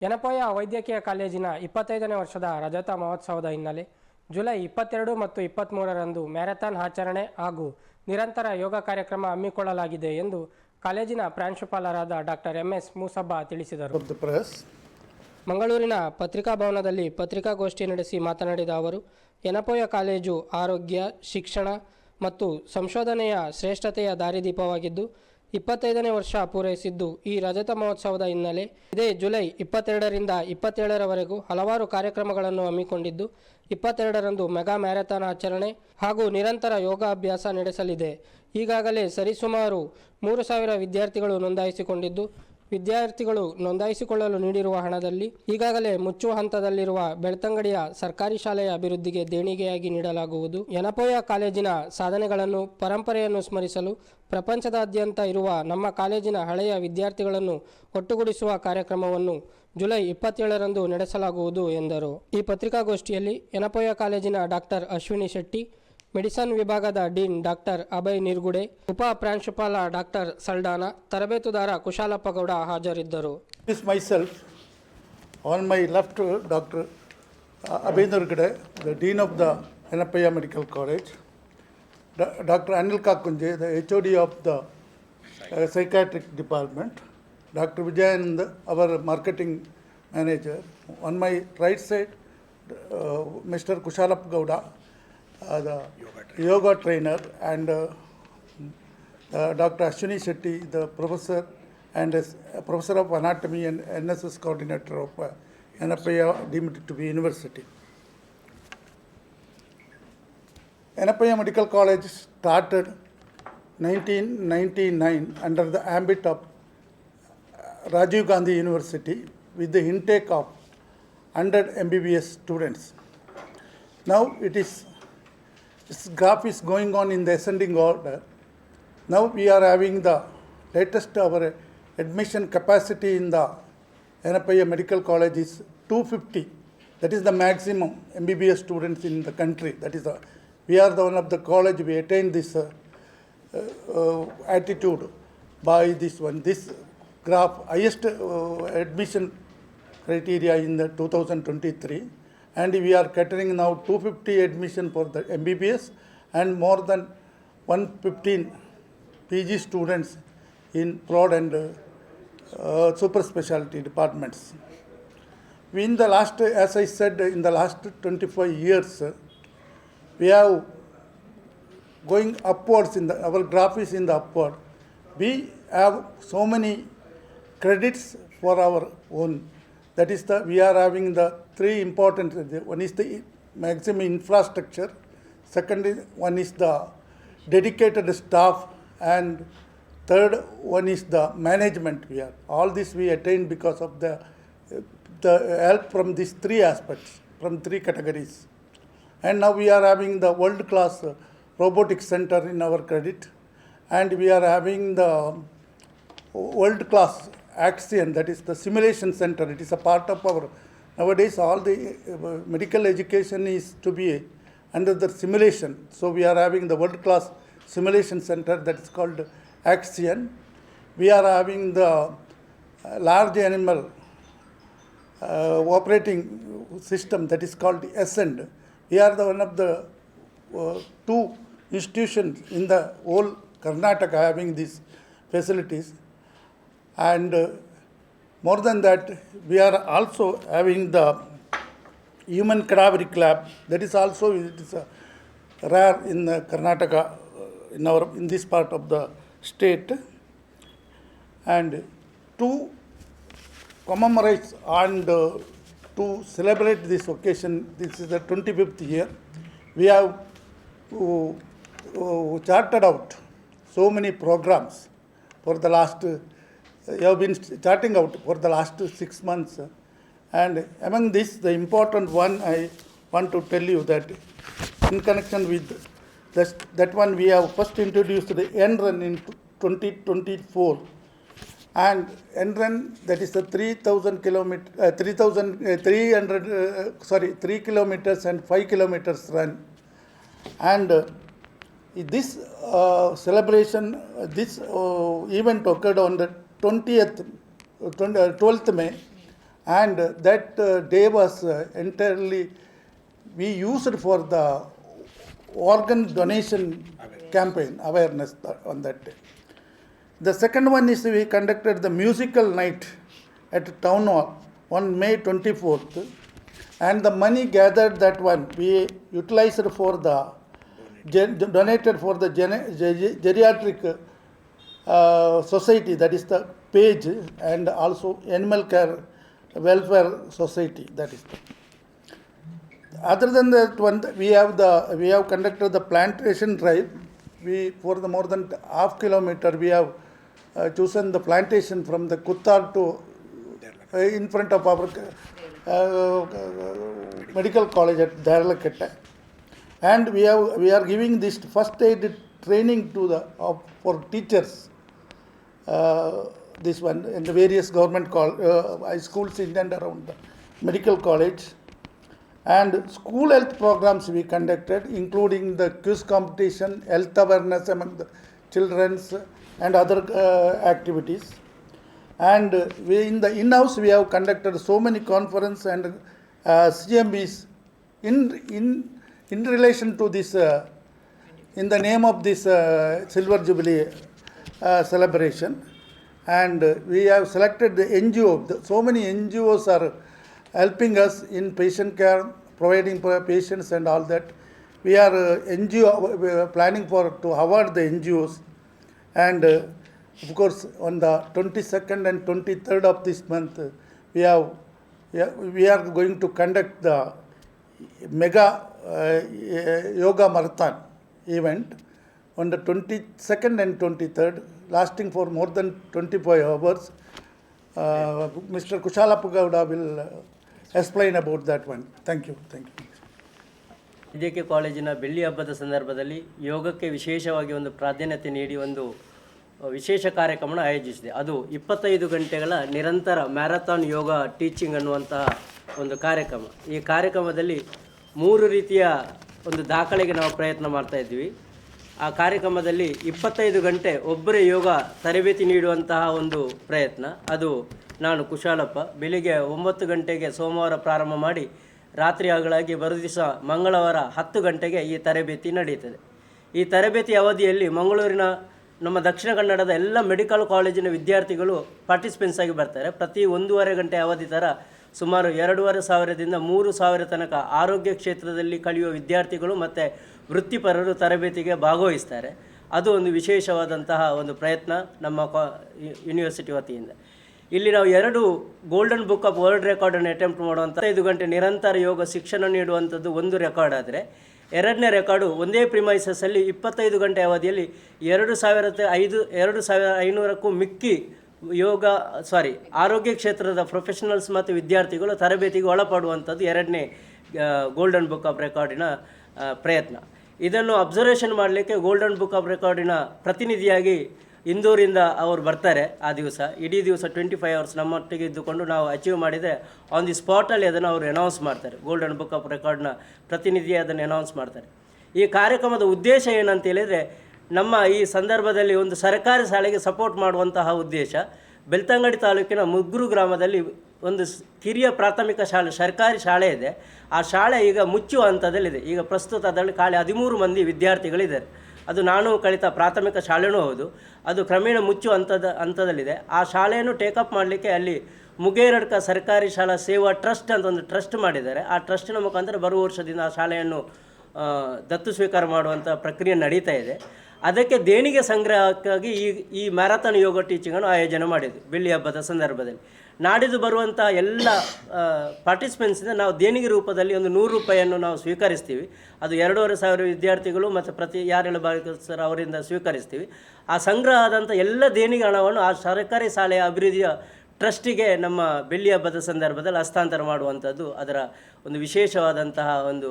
ಯನಪೋಯ ವೈದ್ಯಕೀಯ ಕಾಲೇಜಿನ ಇಪ್ಪತ್ತೈದನೇ ವರ್ಷದ ರಜತ ಮಹೋತ್ಸವದ ಹಿನ್ನೆಲೆ ಜುಲೈ ಇಪ್ಪತ್ತೆರಡು ಮತ್ತು ಇಪ್ಪತ್ತ್ಮೂರರಂದು ಮ್ಯಾರಥಾನ್ ಆಚರಣೆ ಹಾಗೂ ನಿರಂತರ ಯೋಗ ಕಾರ್ಯಕ್ರಮ ಹಮ್ಮಿಕೊಳ್ಳಲಾಗಿದೆ ಎಂದು ಕಾಲೇಜಿನ ಪ್ರಾಂಶುಪಾಲರಾದ ಡಾಕ್ಟರ್ ಎಂ ಎಸ್ ಮೂಸಬ್ಬ ತಿಳಿಸಿದರು ಮಂಗಳೂರಿನ ಪತ್ರಿಕಾ ಭವನದಲ್ಲಿ ಮಂಗಳೂರಿನ ಪತ್ರಿಕಾಭವನದಲ್ಲಿ ಪತ್ರಿಕಾಗೋಷ್ಠಿ ನಡೆಸಿ ಮಾತನಾಡಿದ ಅವರು ಯನಪೋಯ ಕಾಲೇಜು ಆರೋಗ್ಯ ಶಿಕ್ಷಣ ಮತ್ತು ಸಂಶೋಧನೆಯ ಶ್ರೇಷ್ಠತೆಯ ದಾರಿದೀಪವಾಗಿದ್ದು ಇಪ್ಪತ್ತೈದನೇ ವರ್ಷ ಪೂರೈಸಿದ್ದು ಈ ರಜತ ಮಹೋತ್ಸವದ ಹಿನ್ನೆಲೆ. ಇದೇ ಜುಲೈ ಇಪ್ಪತ್ತೆರಡರಿಂದ ಇಪ್ಪತ್ತೇಳರವರೆಗೂ ಹಲವಾರು ಕಾರ್ಯಕ್ರಮಗಳನ್ನು ಹಮ್ಮಿಕೊಂಡಿದ್ದು, ಇಪ್ಪತ್ತೆರಡರಂದು ಮೆಗಾ ಮ್ಯಾರಥಾನ್ ಆಚರಣೆ ಹಾಗೂ ನಿರಂತರ ಯೋಗಾಭ್ಯಾಸ ನಡೆಸಲಿದೆ. ಈಗಾಗಲೇ ಸರಿಸುಮಾರು ಮೂರು ಸಾವಿರ ವಿದ್ಯಾರ್ಥಿಗಳು ನೋಂದಾಯಿಸಿಕೊಂಡಿದ್ದು ವಿದ್ಯಾರ್ಥಿಗಳು ನೋಂದಾಯಿಸಿಕೊಳ್ಳಲು ನೀಡಿರುವ ಹಣದಲ್ಲಿ ಈಗಾಗಲೇ ಮುಚ್ಚುವ ಹಂತದಲ್ಲಿರುವ ಬೆಳ್ತಂಗಡಿಯ ಸರ್ಕಾರಿ ಶಾಲೆಯ ಅಭಿವೃದ್ಧಿಗೆ ದೇಣಿಗೆಯಾಗಿ ನೀಡಲಾಗುವುದು. ಯನಪೋಯ ಕಾಲೇಜಿನ ಸಾಧನೆಗಳನ್ನು, ಪರಂಪರೆಯನ್ನು ಸ್ಮರಿಸಲು ಪ್ರಪಂಚದಾದ್ಯಂತ ಇರುವ ನಮ್ಮ ಕಾಲೇಜಿನ ಹಳೆಯ ವಿದ್ಯಾರ್ಥಿಗಳನ್ನು ಒಟ್ಟುಗೂಡಿಸುವ ಕಾರ್ಯಕ್ರಮವನ್ನು ಜುಲೈ ಇಪ್ಪತ್ತೇಳರಂದು ನಡೆಸಲಾಗುವುದು ಎಂದರು. ಈ ಪತ್ರಿಕಾಗೋಷ್ಠಿಯಲ್ಲಿ ಯನಪೋಯ ಕಾಲೇಜಿನ ಡಾಕ್ಟರ್ ಅಶ್ವಿನಿ ಶೆಟ್ಟಿ ಮೆಡಿಸನ್ ವಿಭಾಗದ ಡೀನ್ ಡಾಕ್ಟರ್ ಅಭಯ್ ನಿರ್ಗುಡೆ ಉಪ ಪ್ರಾಂಶುಪಾಲ ಡಾಕ್ಟರ್ ಸಲ್ಡಾನ ತರಬೇತುದಾರ ಕುಶಾಲಪ್ಪ ಗೌಡ ಹಾಜರಿದ್ದರು This myself, on my left, Dr. Abhay Nurgade, the Dean of the Anapaya Medical College, doctor Dr. Anil Kakunje, the HOD of the the Psychiatric Department, Dr. Vijayanand, our marketing manager. On my right side, mister Gowda, uh, the yoga trainer, and uh, uh, Dr. Ashwini Shetty, the professor and is professor of anatomy and NSS coordinator of uh, Anapaya deemed to be university. Anapaya Medical College started 1999 under the ambit of uh, Rajiv Gandhi University with the intake of 100 MBBS students. Now it is, this graph is going on in the ascending order. Now we are having the latest our admission capacity in the Anapaya Medical College is 250. That is the maximum MBBS students in the country. That is the, we are the one of the college we attained this uh, uh, attitude by this one. This graph highest uh, admission criteria in the 2023 and we are catering now 250 admission for the MBBS and more than 115 PG students in broad and uh, uh, super specialty departments. We in the last, as I said, in the last 25 years, we have going upwards in the, our graph is in the upward. We have so many credits for our own. That is the, we are having the three important, one is the maximum infrastructure, second is, one is the dedicated staff, and third one is the management we are. All this we attained because of the, the help from these three aspects, from three categories. And now we are having the world-class robotic center in our credit, and we are having the world-class Axion, that is the simulation center. It is a part of our, nowadays all the uh, medical education is to be under the simulation. So we are having the world-class simulation center that is called Axion. We are having the uh, large animal uh, operating system that is called Ascend. We are the one of the uh, two institutions in the whole Karnataka having these facilities. And uh, more than that, we are also having the human cadaveric lab. That is also it is uh, rare in uh, Karnataka, in our in this part of the state. And to commemorate and to celebrate this occasion, this is the 25th year, we have uh, uh, charted out so many programs for the last, you have been charting out for the last six months. uh, And among this, the important one, I want to tell you that in connection with this, that one, we have first introduced the N-Run in 2024. And N-Run, that is the 3,000 kilometer, uh, 3,000, uh, 300, uh, sorry, 3 kilometers and 5 kilometers run. And uh, this uh, celebration, uh, this uh, event occurred on the 20th, uh, 20, uh, 12th May. And that uh, day was uh, entirely, we used for the organ donation campaign, awareness on that day. The second one is we conducted the musical night at Town Hall on May 24th. And the money gathered that one, we utilized for the, donated for the geriatric society, that is the page, and also animal care welfare society, that is other than that one, we have the, we have conducted the plantation drive. We, for the more than half kilometer, we have uh, chosen the plantation from the Kuttar to uh, in front of our uh, uh, medical college at Daralaketta. And we have, we are giving this first aid training to the, for teachers. Uh, this one in the various government uh, schools in and around the medical college. And school health programs we conducted, including the quiz competition, health awareness among the children's and other uh, activities. And uh, we in the in-house we have conducted so many conference and uh, CMBs in in in relation to this uh, in the name of this uh, silver jubilee uh, celebration. And uh, we have selected the ngo The- so many ngos are helping us in patient care providing for patients and all that. We are uh, ngo we are planning for to award the ngos and uh, of course on the 22nd and 23rd of this month uh, we have we are going to conduct the mega uh, yoga marathon event on the 22nd and 23rd, lasting for more than 25 hours. Uh, Mr. Kushalappa Gowda will uh, explain about that one. Thank you. Thank you. ವೈದ್ಯಕೀಯ ಕಾಲೇಜಿನ ಬೆಳ್ಳಿ ಹಬ್ಬದ ಸಂದರ್ಭದಲ್ಲಿ ಯೋಗಕ್ಕೆ ವಿಶೇಷವಾಗಿ ಒಂದು ಪ್ರಾಧಾನ್ಯತೆ ನೀಡಿ ಒಂದು ವಿಶೇಷ ಕಾರ್ಯಕ್ರಮವನ್ನು ಆಯೋಜಿಸಿದೆ ಅದು ಇಪ್ಪತ್ತೈದು ಗಂಟೆಗಳ ನಿರಂತರ ಮ್ಯಾರಥಾನ್ ಯೋಗ ಟೀಚಿಂಗ್ ಅನ್ನುವಂತಹ ಒಂದು ಕಾರ್ಯಕ್ರಮ ಈ ಕಾರ್ಯಕ್ರಮದಲ್ಲಿ ಮೂರು ರೀತಿಯ ಒಂದು ದಾಖಲೆಗೆ ನಾವು ಪ್ರಯತ್ನ ಮಾಡ್ತಾ ಇದ್ವಿ ಆ ಕಾರ್ಯಕ್ರಮದಲ್ಲಿ ಇಪ್ಪತ್ತೈದು ಗಂಟೆ ಒಬ್ಬರೇ ಯೋಗ ತರಬೇತಿ ನೀಡುವಂತಹ ಒಂದು ಪ್ರಯತ್ನ. ಅದು ನಾನು ಕುಶಾಲಪ್ಪ. ಬೆಳಿಗ್ಗೆ ಒಂಬತ್ತು ಗಂಟೆಗೆ ಸೋಮವಾರ ಪ್ರಾರಂಭ ಮಾಡಿ ರಾತ್ರಿ ಬರೋ ದಿವಸ ಮಂಗಳವಾರ ಹತ್ತು ಗಂಟೆಗೆ ಈ ತರಬೇತಿ ನಡೆಯುತ್ತದೆ ಈ ತರಬೇತಿ ಅವಧಿಯಲ್ಲಿ ಮಂಗಳೂರಿನ ನಮ್ಮ ದಕ್ಷಿಣ ಕನ್ನಡದ ಎಲ್ಲ ಮೆಡಿಕಲ್ ಕಾಲೇಜಿನ ವಿದ್ಯಾರ್ಥಿಗಳು ಪಾರ್ಟಿಸಿಪೆಂಟ್ಸ್ ಆಗಿ ಬರ್ತಾರೆ. ಪ್ರತಿ ಒಂದೂವರೆ ಗಂಟೆ ಅವಧಿ ಥರ ಸುಮಾರು ಎರಡೂವರೆ ಸಾವಿರದಿಂದ ಮೂರು ಸಾವಿರ ತನಕ ಆರೋಗ್ಯ ಕ್ಷೇತ್ರದಲ್ಲಿ ಕಲಿಯುವ ವಿದ್ಯಾರ್ಥಿಗಳು ಮತ್ತು ವೃತ್ತಿಪರರು ತರಬೇತಿಗೆ ಭಾಗವಹಿಸ್ತಾರೆ. ಅದು ಒಂದು ವಿಶೇಷವಾದಂತಹ ಒಂದು ಪ್ರಯತ್ನ ನಮ್ಮ ಕಾ ಯೂನಿವರ್ಸಿಟಿ ವತಿಯಿಂದ. ಇಲ್ಲಿ ನಾವು ಎರಡು ಗೋಲ್ಡನ್ ಬುಕ್ ಆಫ್ ವರ್ಲ್ಡ್ ರೆಕಾರ್ಡನ್ನು ಅಟೆಂಪ್ಟ್ ಮಾಡುವಂಥ ಐದು ಗಂಟೆ ನಿರಂತರ ಯೋಗ ಶಿಕ್ಷಣ ನೀಡುವಂಥದ್ದು ಒಂದು ರೆಕಾರ್ಡ್ ಆದರೆ, ಎರಡನೇ ರೆಕಾರ್ಡು ಒಂದೇ ಪ್ರಿಮೈಸಸ್ಸಲ್ಲಿ ಇಪ್ಪತ್ತೈದು ಗಂಟೆ ಅವಧಿಯಲ್ಲಿ ಎರಡು ಸಾವಿರದ ಐದು, ಎರಡು ಸಾವಿರ ಐನೂರಕ್ಕೂ ಮಿಕ್ಕಿ ಯೋಗ ಸಾರಿ ಆರೋಗ್ಯ ಕ್ಷೇತ್ರದ ಪ್ರೊಫೆಷನಲ್ಸ್ ಮತ್ತು ವಿದ್ಯಾರ್ಥಿಗಳು ತರಬೇತಿಗೆ ಒಳಪಡುವಂಥದ್ದು ಎರಡನೇ ಗೋಲ್ಡನ್ ಬುಕ್ ಆಫ್ ರೆಕಾರ್ಡಿನ ಪ್ರಯತ್ನ. ಇದನ್ನು ಅಬ್ಸರ್ವೇಷನ್ ಮಾಡಲಿಕ್ಕೆ ಗೋಲ್ಡನ್ ಬುಕ್ ಆಫ್ ರೆಕಾರ್ಡಿನ ಪ್ರತಿನಿಧಿಯಾಗಿ ಇಂದೂರಿಂದ ಅವರು ಬರ್ತಾರೆ ಆ ದಿವಸ. ಇಡೀ ದಿವಸ ಟ್ವೆಂಟಿ ಫೈವ್ ಅವರ್ಸ್ ನಮ್ಮೊಟ್ಟಿಗೆ ಇದ್ದುಕೊಂಡು ನಾವು ಅಚೀವ್ ಮಾಡಿದರೆ ಆನ್ ದಿ ಸ್ಪಾಟಲ್ಲಿ ಅದನ್ನು ಅವರು ಅನೌನ್ಸ್ ಮಾಡ್ತಾರೆ. ಗೋಲ್ಡನ್ ಬುಕ್ ಆಫ್ ರೆಕಾರ್ಡ್ನ ಪ್ರತಿನಿಧಿ ಅದನ್ನು ಅನೌನ್ಸ್ ಮಾಡ್ತಾರೆ. ಈ ಕಾರ್ಯಕ್ರಮದ ಉದ್ದೇಶ ಏನಂತ ಹೇಳಿದರೆ, ನಮ್ಮ ಈ ಸಂದರ್ಭದಲ್ಲಿ ಒಂದು ಸರ್ಕಾರಿ ಶಾಲೆಗೆ ಸಪೋರ್ಟ್ ಮಾಡುವಂತಹ ಉದ್ದೇಶ, ಬೆಳ್ತಂಗಡಿ ತಾಲೂಕಿನ ಮುಗ್ಗುರು ಗ್ರಾಮದಲ್ಲಿ ಒಂದು ಕಿರಿಯ ಪ್ರಾಥಮಿಕ ಶಾಲೆ, ಸರ್ಕಾರಿ ಶಾಲೆ ಇದೆ. ಆ ಶಾಲೆ ಈಗ ಮುಚ್ಚುವ ಹಂತದಲ್ಲಿದೆ. ಈಗ ಪ್ರಸ್ತುತ ಅದರಲ್ಲಿ ಖಾಲಿ ಹದಿಮೂರು ಮಂದಿ ವಿದ್ಯಾರ್ಥಿಗಳಿದ್ದಾರೆ. ಅದು ನಾನು ಕಲಿತ ಪ್ರಾಥಮಿಕ ಶಾಲೆನೂ ಹೌದು. ಅದು ಕ್ರಮೇಣ ಮುಚ್ಚುವ ಹಂತದ, ಹಂತದಲ್ಲಿದೆ. ಆ ಶಾಲೆಯನ್ನು ಟೇಕಪ್ ಮಾಡಲಿಕ್ಕೆ ಅಲ್ಲಿ ಮುಗೇರಡ್ಕ ಸರ್ಕಾರಿ ಶಾಲಾ ಸೇವಾ ಟ್ರಸ್ಟ್ ಅಂತ ಒಂದು ಟ್ರಸ್ಟ್ ಮಾಡಿದ್ದಾರೆ. ಆ ಟ್ರಸ್ಟಿನ ಮುಖಾಂತರ ಬರುವ ವರ್ಷದಿಂದ ಆ ಶಾಲೆಯನ್ನು ದತ್ತು ಸ್ವೀಕಾರ ಮಾಡುವಂಥ ಪ್ರಕ್ರಿಯೆ ನಡೀತಾ ಇದೆ. ಅದಕ್ಕೆ ದೇಣಿಗೆ ಸಂಗ್ರಹಕ್ಕಾಗಿ ಈ ಈ ಮ್ಯಾರಥಾನ್ ಯೋಗ ಟೀಚಿಂಗನ್ನು ಆಯೋಜನೆ ಮಾಡಿದ್ವಿ. ಬೆಳ್ಳಿ ಹಬ್ಬದ ಸಂದರ್ಭದಲ್ಲಿ. ನಾಡಿದ್ದು ಬರುವಂಥ ಎಲ್ಲ ಪಾರ್ಟಿಸಿಪೆಂಟ್ಸಿಂದ ನಾವು ದೇಣಿಗೆ ರೂಪದಲ್ಲಿ ಒಂದು ನೂರು ರೂಪಾಯಿಯನ್ನು ನಾವು ಸ್ವೀಕರಿಸ್ತೀವಿ. ಅದು ಎರಡೂವರೆ ಸಾವಿರ ವಿದ್ಯಾರ್ಥಿಗಳು ಮತ್ತು ಪ್ರತಿ ಯಾರೆಲ್ಲ ಭಾಗವಹಿಸ್ತಾರೋ ಅವರಿಂದ ಸ್ವೀಕರಿಸ್ತೀವಿ. ಆ ಸಂಗ್ರಹ ಆದಂಥ ಎಲ್ಲ ದೇಣಿಗೆ ಹಣವನ್ನು ಆ ಸರ್ಕಾರಿ ಶಾಲೆಯ ಅಭಿವೃದ್ಧಿಯ ಟ್ರಸ್ಟಿಗೆ ನಮ್ಮ ಬೆಳ್ಳಿ ಹಬ್ಬದ ಸಂದರ್ಭದಲ್ಲಿ ಹಸ್ತಾಂತರ ಮಾಡುವಂಥದ್ದು ಅದರ ಒಂದು ವಿಶೇಷವಾದಂತಹ ಒಂದು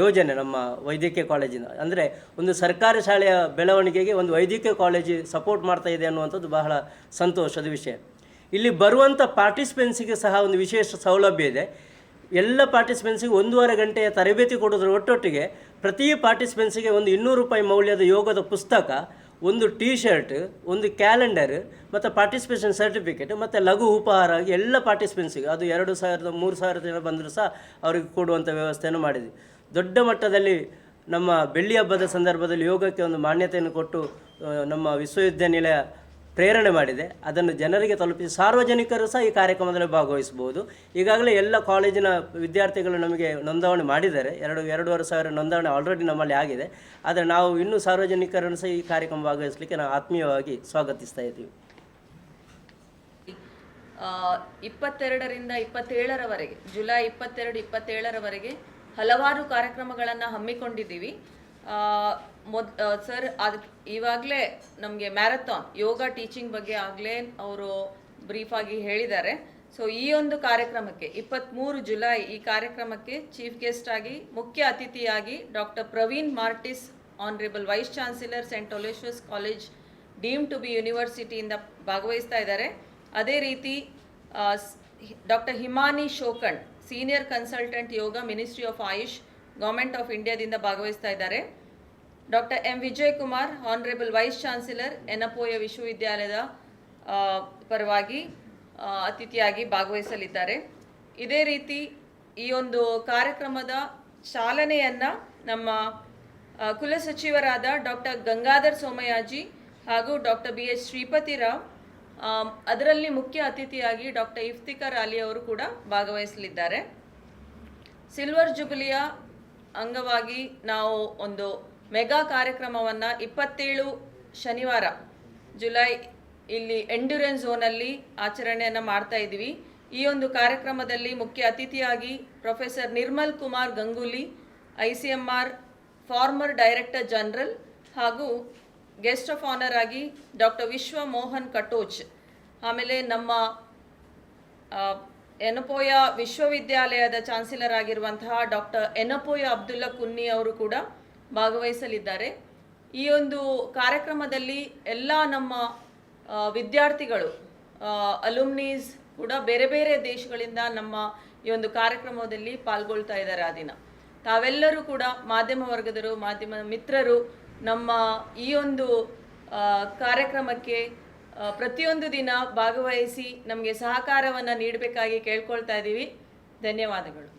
ಯೋಜನೆ ನಮ್ಮ ವೈದ್ಯಕೀಯ ಕಾಲೇಜಿನ. ಅಂದರೆ ಒಂದು ಸರ್ಕಾರಿ ಶಾಲೆಯ ಬೆಳವಣಿಗೆಗೆ ಒಂದು ವೈದ್ಯಕೀಯ ಕಾಲೇಜು ಸಪೋರ್ಟ್ ಮಾಡ್ತಾ ಇದೆ ಅನ್ನುವಂಥದ್ದು ಬಹಳ ಸಂತೋಷದ ವಿಷಯ. ಇಲ್ಲಿ ಬರುವಂಥ ಪಾರ್ಟಿಸಿಪೆನ್ಸಿಗೆ ಸಹ ಒಂದು ವಿಶೇಷ ಸೌಲಭ್ಯ ಇದೆ. ಎಲ್ಲ ಪಾರ್ಟಿಸಿಪೆನ್ಸಿಗೆ ಒಂದೂವರೆ ಗಂಟೆಯ ತರಬೇತಿ ಕೊಡೋದ್ರ ಒಟ್ಟೊಟ್ಟಿಗೆ ಪ್ರತಿ ಪಾರ್ಟಿಸಿಪೆನ್ಸಿಗೆ ಒಂದು ಇನ್ನೂರು ರೂಪಾಯಿ ಮೌಲ್ಯದ ಯೋಗದ ಪುಸ್ತಕ, ಒಂದು ಟೀ ಶರ್ಟ್ ಒಂದು ಕ್ಯಾಲೆಂಡರ್ ಮತ್ತು ಪಾರ್ಟಿಸಿಪೇಷನ್ ಸರ್ಟಿಫಿಕೇಟ್ ಮತ್ತು ಲಘು ಉಪಹಾರ ಎಲ್ಲ ಪಾರ್ಟಿಸಿಪೆನ್ಸಿಗೆ ಅದು ಎರಡು ಸಾವಿರದ, ಮೂರು ಸಾವಿರದ ಜನ ಬಂದರೂ ಸಹ ಅವರಿಗೆ ಕೊಡುವಂಥ ವ್ಯವಸ್ಥೆಯನ್ನು ಮಾಡಿದ್ವಿ. ದೊಡ್ಡ ಮಟ್ಟದಲ್ಲಿ ನಮ್ಮ ಬೆಳ್ಳಿ ಹಬ್ಬದ ಸಂದರ್ಭದಲ್ಲಿ ಯೋಗಕ್ಕೆ ಒಂದು ಮಾನ್ಯತೆಯನ್ನು ಕೊಟ್ಟು ನಮ್ಮ ವಿಶ್ವವಿದ್ಯಾನಿಲಯ ಪ್ರೇರಣೆ ಮಾಡಿದೆ. ಅದನ್ನು ಜನರಿಗೆ ತಲುಪಿಸಿ ಸಾರ್ವಜನಿಕರು ಸಹ ಈ ಕಾರ್ಯಕ್ರಮದಲ್ಲಿ ಭಾಗವಹಿಸಬಹುದು. ಈಗಾಗಲೇ ಎಲ್ಲ ಕಾಲೇಜಿನ ವಿದ್ಯಾರ್ಥಿಗಳು ನಮಗೆ ನೋಂದಣಿ ಮಾಡಿದ್ದಾರೆ. ಎರಡು, ಎರಡೂವರೆ ಸಾವಿರ ನೋಂದಣಿ ಆಲ್ರೆಡಿ ನಮ್ಮಲ್ಲಿ ಆಗಿದೆ. ಆದರೆ ನಾವು ಇನ್ನೂ ಸಾರ್ವಜನಿಕರನ್ನು ಸಹ ಈ ಕಾರ್ಯಕ್ರಮ ಭಾಗವಹಿಸಲಿಕ್ಕೆ ನಾವು ಆತ್ಮೀಯವಾಗಿ ಸ್ವಾಗತಿಸ್ತಾ ಇದ್ದೀವಿ. ಇಪ್ಪತ್ತೆರಡರಿಂದ ಇಪ್ಪತ್ತೇಳರವರೆಗೆ, ಜುಲೈ ಇಪ್ಪತ್ತೆರಡು, ಇಪ್ಪತ್ತೇಳರವರೆಗೆ ಹಲವಾರು ಕಾರ್ಯಕ್ರಮಗಳನ್ನು ಹಮ್ಮಿಕೊಂಡಿದ್ದೀವಿ. ಮೊದ್ ಸರ್ ಅದಕ್ಕೆ ಇವಾಗಲೇ ನಮಗೆ ಮ್ಯಾರಥಾನ್, ಯೋಗ ಟೀಚಿಂಗ್ ಬಗ್ಗೆ ಆಗಲೇ ಅವರು ಬ್ರೀಫಾಗಿ ಹೇಳಿದ್ದಾರೆ. ಸೊ ಈ ಒಂದು ಕಾರ್ಯಕ್ರಮಕ್ಕೆ ಇಪ್ಪತ್ತ್ಮೂರು ಜುಲೈ ಈ ಕಾರ್ಯಕ್ರಮಕ್ಕೆ ಚೀಫ್ ಗೆಸ್ಟ್ ಆಗಿ ಮುಖ್ಯ ಅತಿಥಿಯಾಗಿ doctor Praveen Martis honourable vice chancellor saint Aloysius college deemed to be ಯೂನಿವರ್ಸಿಟಿಯಿಂದ ಭಾಗವಹಿಸ್ತಾ ಇದ್ದಾರೆ. ಅದೇ ರೀತಿ doctor Himani Shokeen senior consultant yoga ministry of AYUSH government of ಇಂಡಿಯಾದಿಂದ ಭಾಗವಹಿಸ್ತಾ ಇದ್ದಾರೆ. Doctor M Vijay Kumar honourable vice chancellor, Yenepoya ವಿಶ್ವವಿದ್ಯಾಲಯದ ಪರವಾಗಿ ಅತಿಥಿಯಾಗಿ ಭಾಗವಹಿಸಲಿದ್ದಾರೆ. ಇದೇ ರೀತಿ ಈ ಒಂದು ಕಾರ್ಯಕ್ರಮದ ಚಾಲನೆಯನ್ನು ನಮ್ಮ ಕುಲಸಚಿವರಾದ ಡಾಕ್ಟರ್ ಗಂಗಾಧರ್ ಸೋಮಯಾಜಿ ಹಾಗೂ doctor B H Sripathi Rao ಅದರಲ್ಲಿ ಮುಖ್ಯ ಅತಿಥಿಯಾಗಿ ಡಾಕ್ಟರ್ ಇಫ್ತಿಕರ್ ಅಲಿ ಅವರು ಕೂಡ ಭಾಗವಹಿಸಲಿದ್ದಾರೆ. ಸಿಲ್ವರ್ ಜುಬಿಲಿಯ ಅಂಗವಾಗಿ ನಾವು ಒಂದು ಮೆಗಾ ಕಾರ್ಯಕ್ರಮವನ್ನು ಇಪ್ಪತ್ತೇಳು ಶನಿವಾರ, ಜುಲೈ ಇಲ್ಲಿ ಎಂಡ್ಯೂರೆನ್ಸ್ ಝೋನಲ್ಲಿ ಆಚರಣೆಯನ್ನು ಮಾಡ್ತಾ ಇದ್ದೀವಿ. ಈ ಒಂದು ಕಾರ್ಯಕ್ರಮದಲ್ಲಿ ಮುಖ್ಯ ಅತಿಥಿಯಾಗಿ professor Nirmal Kumar Ganguly I C M R former director general ಹಾಗೂ ಗೆಸ್ಟ್ ಆಫ್ ಆನರ್ ಆಗಿ ಡಾಕ್ಟರ್ ವಿಶ್ವ ಮೋಹನ್ ಕಟೋಚ್ ಆಮೇಲೆ ನಮ್ಮ ಎನಪೋಯ ವಿಶ್ವವಿದ್ಯಾಲಯದ ಚಾನ್ಸಲರ್ ಆಗಿರುವಂತಹ ಡಾಕ್ಟರ್ ಎನಪೋಯ ಅಬ್ದುಲ್ಲಾ ಕುನ್ನಿ ಅವರು ಕೂಡ ಭಾಗವಹಿಸಲಿದ್ದಾರೆ. ಈ ಒಂದು ಕಾರ್ಯಕ್ರಮದಲ್ಲಿ ಎಲ್ಲ ನಮ್ಮ ವಿದ್ಯಾರ್ಥಿಗಳು ಅಲುಮ್ನೀಸ್ ಕೂಡ ಬೇರೆ ಬೇರೆ ದೇಶಗಳಿಂದ ನಮ್ಮ ಈ ಒಂದು ಕಾರ್ಯಕ್ರಮದಲ್ಲಿ ಪಾಲ್ಗೊಳ್ತಾ ಇದ್ದಾರೆ ಆ ದಿನ. ತಾವೆಲ್ಲರೂ ಕೂಡ ಮಾಧ್ಯಮ ವರ್ಗದರು ಮಾಧ್ಯಮ ಮಿತ್ರರು ನಮ್ಮ ಈ ಒಂದು ಕಾರ್ಯಕ್ರಮಕ್ಕೆ ಪ್ರತಿಯೊಂದು ದಿನ ಭಾಗವಹಿಸಿ ನಮಗೆ ಸಹಕಾರವನ್ನು ನೀಡಬೇಕಾಗಿ ಕೇಳ್ಕೊಳ್ತಾ ಇದ್ದೀವಿ ಧನ್ಯವಾದಗಳು.